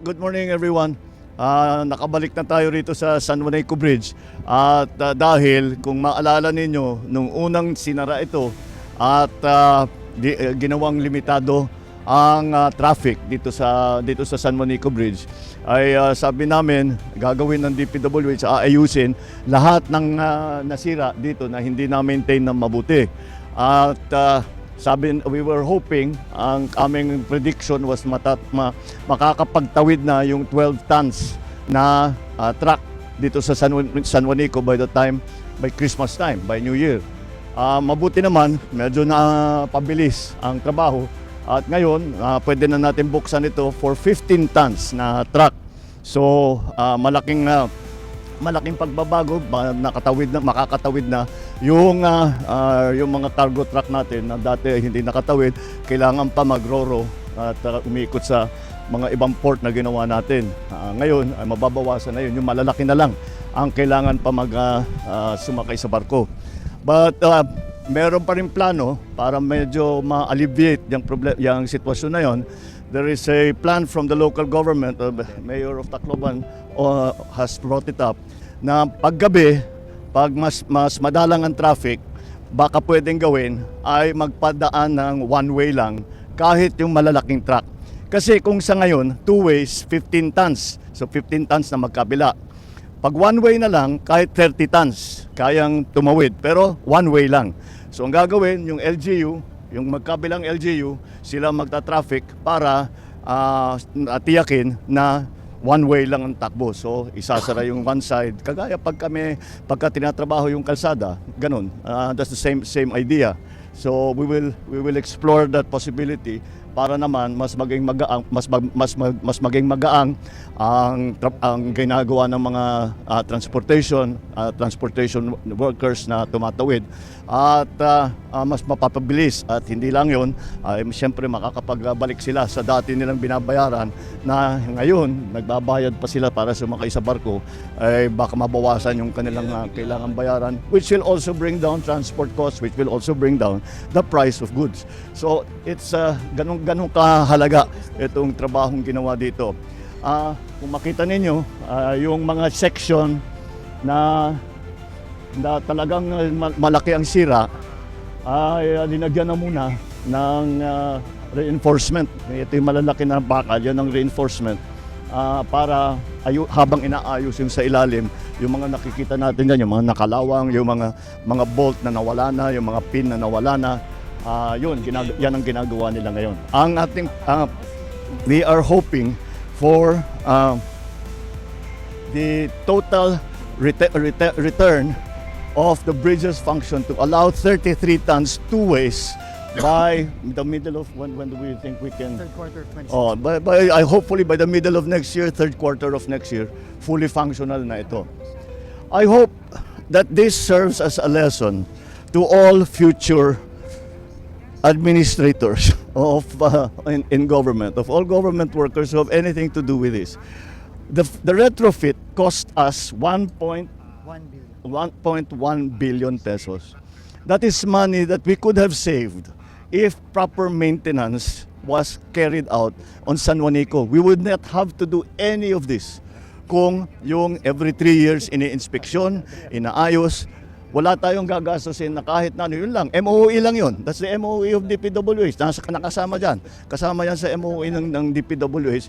good morning everyone. Ah, nakabalik na tayo rito sa San Juanico Bridge. At ah, dahil kung maalala ninyo, nung unang sinara ito at eh, ginawang limitado ang ah, traffic dito sa dito sa San Juanico Bridge ay ah, sabi namin gagawin ng DPWH aayusin lahat ng ah, nasira dito na hindi na maintain ng mabuti. At ah, sabi we were hoping ang aming prediction was matat, ma, makakapagtawid na yung 12 tons na ah, truck dito sa San, San Juanico by the time by Christmas time by New Year. Ah, mabuti naman medyo na pabilis ang trabaho at ngayon ah, pwede na natin buksan ito for 15 tons na truck. So ah, malaking ah, malaking pagbabago, ba- nakatawid na, makakatawid na yung ah, ah, yung mga cargo truck natin na dati hindi nakatawid, kailangan pa magroro at ah, umiikot sa mga ibang port na ginawa natin. Ah, ngayon, ay mababawasan na yun. Yung malalaki na lang ang kailangan pa mag ah, ah, sumakay sa barko. But ah, meron pa rin plano para medyo ma-alleviate yung, problem, yung sitwasyon na yon. There is a plan from the local government, uh, Mayor of Tacloban uh, has brought it up, na paggabi, pag mas, mas madalang ang traffic, baka pwedeng gawin ay magpadaan ng one way lang kahit yung malalaking truck. Kasi kung sa ngayon, two ways, 15 tons. So 15 tons na magkabila. Pag one way na lang, kahit 30 tons, kayang tumawid. Pero one way lang. So ang gagawin, yung LGU, yung magkabilang LGU, sila magta-traffic para ah, tiyakin na one way lang ang takbo. So isasara yung one side. Kagaya pag kami, pagka tinatrabaho yung kalsada, ganun. Ah, that's the same same idea. So we will we will explore that possibility para naman mas maging magaang mas mas mas maging magaang ang ang ginagawa ng mga ah, transportation ah, transportation workers na tumatawid. At ah, ah, mas mapapabilis at hindi lang yon ay siyempre makakapagbalik sila sa dati nilang binabayaran na ngayon nagbabayad pa sila para sumakay sa barko ay baka mabawasan yung kanilang ah, kailangan bayaran which will also bring down transport costs which will also bring down the price of goods. So it's uh, ganun ganun kahalaga itong trabahong ginawa dito Ah, kung makita ninyo ah, yung mga section na na talagang uh, ma- malaki ang sira ay uh, linagyan na muna ng uh, reinforcement. Ito yung malalaki na bakal, yan ang reinforcement ah, para ayu- habang inaayos yung sa ilalim, yung mga nakikita natin dyan, yung mga nakalawang, yung mga mga bolt na nawala na, yung mga pin na nawala na, ah, yun, ginag- yan ang ginagawa nila ngayon. Ang ating, ah, we are hoping for ah, the total rete- rete- return of the bridges function to allow 33 tons two ways by the middle of when when do we think we can Third quarter of 26. Oh, by, by, I hopefully by the middle of next year, third quarter of next year, fully functional na ito. I hope that this serves as a lesson to all future administrators of uh, in, in government, of all government workers who have anything to do with this. The, the retrofit cost us 1. 1 billion. 1.1 billion pesos. That is money that we could have saved if proper maintenance was carried out on San Juanico. We would not have to do any of this kung yung every three years ini-inspeksyon, inaayos, wala tayong gagastusin na kahit na ano, yun lang. MOE lang yun. That's the MOE of DPWH. Nasa, nakasama dyan. Kasama yan sa MOE ng, ng DPWH.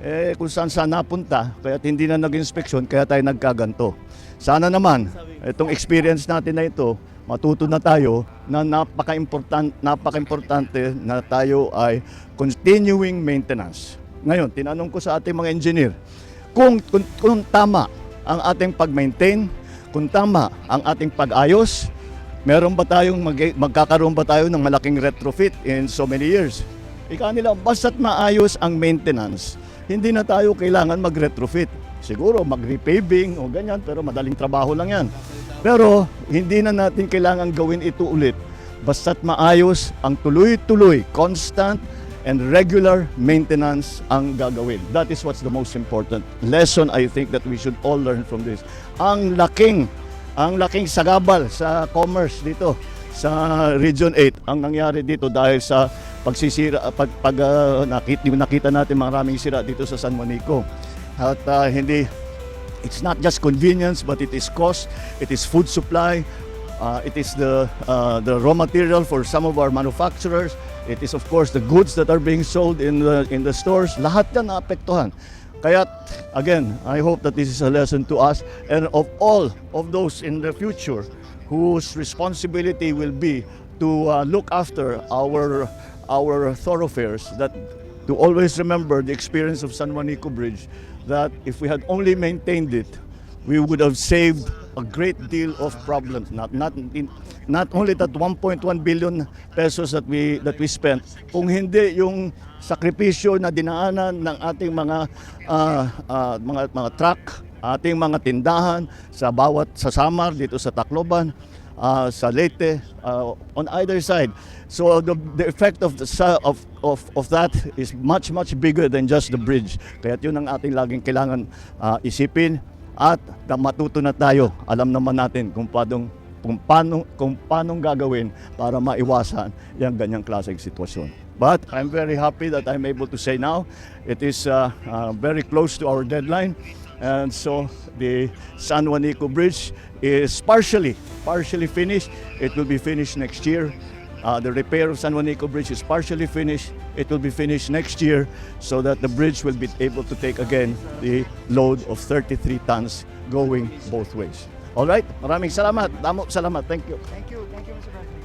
Eh, kung saan saan napunta, kaya hindi na nag-inspeksyon, kaya tayo nagkaganto. Sana naman, itong experience natin na ito, matuto na tayo na napaka-important, napaka-importante na tayo ay continuing maintenance. Ngayon, tinanong ko sa ating mga engineer, kung, kung, kung tama ang ating pag-maintain, kung tama ang ating pag-ayos, meron ba tayong mag- magkakaroon ba tayo ng malaking retrofit in so many years? Ika nila, basta't maayos ang maintenance, hindi na tayo kailangan mag-retrofit. Siguro mag-repaving o ganyan, pero madaling trabaho lang yan. Pero hindi na natin kailangan gawin ito ulit. Basta't maayos ang tuloy-tuloy, constant and regular maintenance ang gagawin. That is what's the most important lesson I think that we should all learn from this. Ang laking, ang laking sagabal sa commerce dito sa Region 8 ang nangyari dito dahil sa pagsisira pag, pag ah, nakita, nakita natin maraming sira dito sa San Juanico. At ah, hindi it's not just convenience but it is cost, it is food supply, uh, it is the uh, the raw material for some of our manufacturers. It is of course the goods that are being sold in the in the stores. Lahat 'yan naapektuhan. Kaya again, I hope that this is a lesson to us and of all of those in the future whose responsibility will be to uh, look after our our thoroughfares that to always remember the experience of San Juanico Bridge that if we had only maintained it we would have saved a great deal of problems not not in, not only that 1.1 billion pesos that we that we spent kung hindi yung sakripisyo na dinaanan ng ating mga ah, ah, mga mga truck ating mga tindahan sa bawat sa Samar dito sa Tacloban uh, sa Leyte uh, on either side. So the, the effect of the of, of of that is much much bigger than just the bridge. Kaya yun ang ating laging kailangan uh, isipin at matuto na tayo alam naman natin kung paano kung paano kung paano gagawin para maiwasan yung ganyang klaseng sitwasyon but I'm very happy that I'm able to say now it is uh, uh, very close to our deadline and so the San Juanico Bridge is partially partially finished. It will be finished next year. Uh, the repair of San Juanico Bridge is partially finished. It will be finished next year so that the bridge will be able to take again the load of 33 tons going both ways. All right? Maraming salamat. Damo salamat. Thank you. Thank you. Thank you, Mr. President.